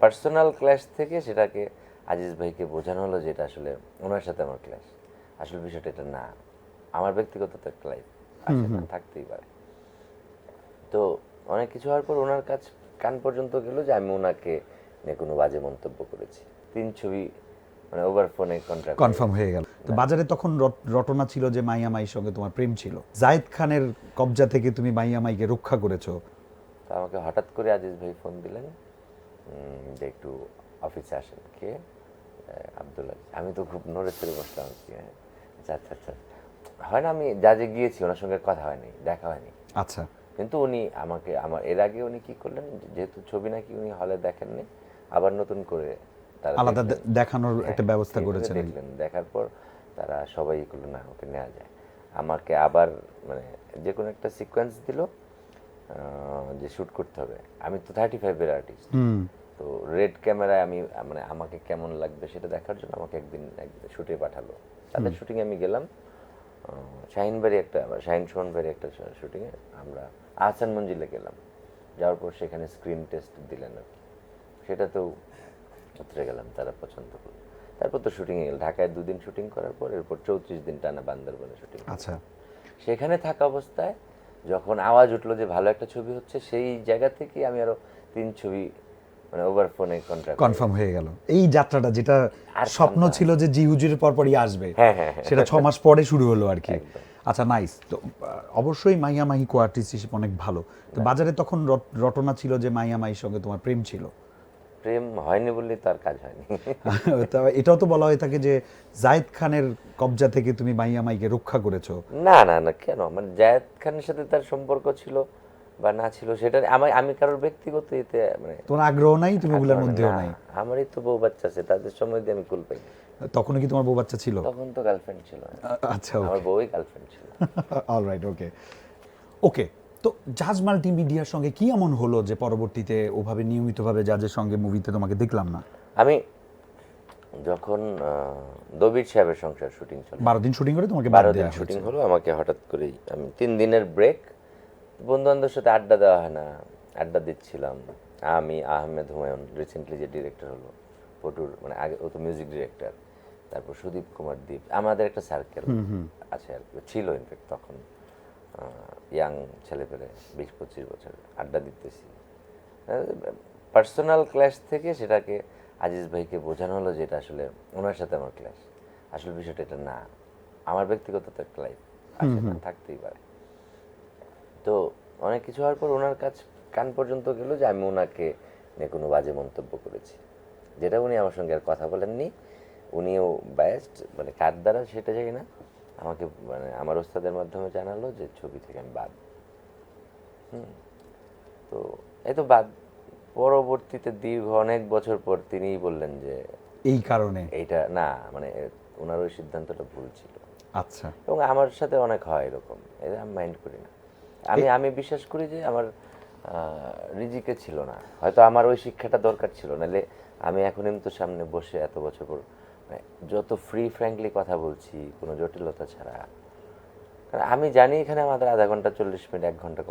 Personal clash থেকে সেটাকে আজিজ ভাইকে বোঝানো হলো যে এটা আসলে ওনার সাথে আমার ক্ল্যাশ আসলে বিষয়টা এটা না। আমার ব্যক্তিগত তো না, থাকতেই পারে। তো অনেক কিছু হওয়ার পর ওনার কাছ কান পর্যন্ত গেল যে আমি ওনাকে নিয়ে কোনো বাজে মন্তব্য করেছি। তিন ছবি মানে ওভার ফোনে কন্ট্রাক্ট কনফার্ম হয়ে গেল। তো বাজারে তখন রটনা ছিল যে মাইয়া মাইয়ের সঙ্গে তোমার প্রেম ছিল। জায়েদ খানের কবজা থেকে তুমি মাইয়া মাইকে রক্ষা করেছ। তো আমাকে হঠাৎ করে আজিজ ভাই ফোন দিলেন। যে একটু অফিসে আসেন কে? আব্দুল আজিজ। আমি তো খুব নড়ে চড়ে বসলাম হ্যাঁ। আচ্ছা আচ্ছা আচ্ছা। হয় না আমি জাজে গিয়েছি ওনার সঙ্গে কথা হয়নি দেখা হয়নি। আচ্ছা। কিন্তু উনি আমাকে আমার এর আগে উনি কি করলেন যেহেতু ছবি নাকি উনি হলে দেখেননি আবার নতুন করে তারা আলাদা দেখানোর একটা হ্যাঁ, ব্যবস্থা এইভাবে করেছেন। দেখলেন দেখার পর তারা সবাই করল না ওকে নেওয়া যায়। আমাকে আবার মানে যে কোনো একটা সিকোয়েন্স দিল যে শ্যুট করতে হবে। আমি তো থার্টি ফাইভের আর্টিস্ট হুম। তো রেড ক্যামেরায় আমি মানে আমাকে কেমন লাগবে সেটা দেখার জন্য আমাকে একদিন শুটে পাঠালো। তাদের শুটিংয়ে আমি গেলাম। শাহিনবাড়ি একটা শাহিন সোহনবাড়ি একটা শুটিংয়ে আমরা আহসান মঞ্জিলে গেলাম। যাওয়ার পর সেখানে স্ক্রিন টেস্ট দিলেন আর কি। সেটাতেও উতরে গেলাম তারা পছন্দ করল তারপর তো শুটিংয়ে গেল ঢাকায় দুদিন শুটিং করার পর এরপর চৌত্রিশ দিন টানা বান্দরবনে শুটিং আচ্ছা। সেখানে থাকা অবস্থায় যখন আওয়াজ উঠল যে ভালো একটা ছবি হচ্ছে সেই জায়গা থেকে আমি আরও তিন ছবি মানে ওভার ফোনে কন্ট্রাক্ট কনফার্ম হয়ে গেল। এই যাত্রাটা যেটা স্বপ্ন ছিল যে জি হুজুরের পরপরই আসবে হ্যাঁ, হ্যাঁ, হ্যাঁ। সেটা ছ মাস পরে শুরু হলো আর কি। আচ্ছা নাইস তো অবশ্যই মাইয়া মাহি কোয়ার্টিস হিসেবে অনেক ভালো। তো বাজারে তখন রটনা ছিল যে মাইয়া মাহির সঙ্গে তোমার প্রেম ছিল। প্রেম হয়নি বললেই তার কাজ হয়নি। তা এটাও তো বলা হয়ে থাকে যে জায়েদ খানের কবজা থেকে তুমি মাইয়া মাইকে রক্ষা করেছ। না না না কেন? মানে জায়েদ খানের সাথে তার সম্পর্ক ছিল বা না ছিল সেটা আমি আমি কারোর ব্যক্তিগত এতে মানে তোমার আগ্রহ নাই? তুমি ওগুলোর মধ্যেও নাই? আমারই তো বউ বাচ্চা আছে তাদের সময় দিয়ে আমি কুল পাই। তখন কি তোমার বউ বাচ্চা ছিল? তখন তো গার্লফ্রেন্ড ছিল। আচ্ছা আমার বউই গার্লফ্রেন্ড ছিল। অলরাইট ওকে ওকে তো জাজ মাল্টিমিডিয়ার সঙ্গে কি এমন হলো যে পরবর্তীতে ওভাবে নিয়মিতভাবে জাজের সঙ্গে মুভিতে তোমাকে দেখলাম না? আমি যখন দবির সাহেবের সংসার শুটিং চলে। বারো দিন শুটিং করে তোমাকে বারো দিন শুটিং হলো আমাকে হঠাৎ করেই আমি তিন দিনের ব্রেক বন্ধু বান্ধবের সাথে আড্ডা দেওয়া হয় না আড্ডা দিচ্ছিলাম। আমি আহমেদ হুমায়ুন রিসেন্টলি যে ডিরেক্টর হলো পটুর মানে আগে ও তো মিউজিক ডিরেক্টর তারপর সুদীপ কুমার দীপ আমাদের একটা সার্কেল আছে আর ছিল ইনফ্যাক্ট তখন। ইয়াং ছেলেপেলে বিশ পঁচিশ বছর আড্ডা দিতেছি। পার্সোনাল ক্ল্যাশ থেকে সেটাকে আজিজ ভাইকে বোঝানো হলো যে এটা আসলে ওনার সাথে আমার ক্ল্যাশ আসলে বিষয়টা এটা না। আমার ব্যক্তিগত তো একটা লাইফ আছে থাকতেই পারে। তো অনেক কিছু হওয়ার পর ওনার কাছ কান পর্যন্ত গেল যে আমি ওনাকে নিয়ে কোনো বাজে মন্তব্য করেছি। যেটা উনি আমার সঙ্গে আর কথা বলেননি। উনিও বায়াস্ট মানে কার দ্বারা সেটা জানি না। আমাকে মানে আমার ওস্তাদের মাধ্যমে জানালো যে ছবি থেকে আমি বাদ। হুম। তো এই তো বাদ পরবর্তীতে দীর্ঘ অনেক বছর পর তিনিই বললেন যে এই কারণে? এইটা না মানে ওনার ওই সিদ্ধান্তটা ভুল ছিল। আচ্ছা। এবং আমার সাথে অনেক হয় এরকম এটা আমি মাইন্ড করি না। আমি আমি বিশ্বাস করি যে আমার রিজিকে ছিল না। হয়তো আমার ওই শিক্ষাটা দরকার ছিল নাহলে আমি এখন তো সামনে বসে এত বছর পর যত ফ্রি ফ্র্যাঙ্কলি কথা বলছি, কোনো জটিলতা ছাড়া। কারণ আমি জানি এখানে আমাদের আধা ঘণ্টা, চল্লিশ মিনিট, এক ঘণ্টা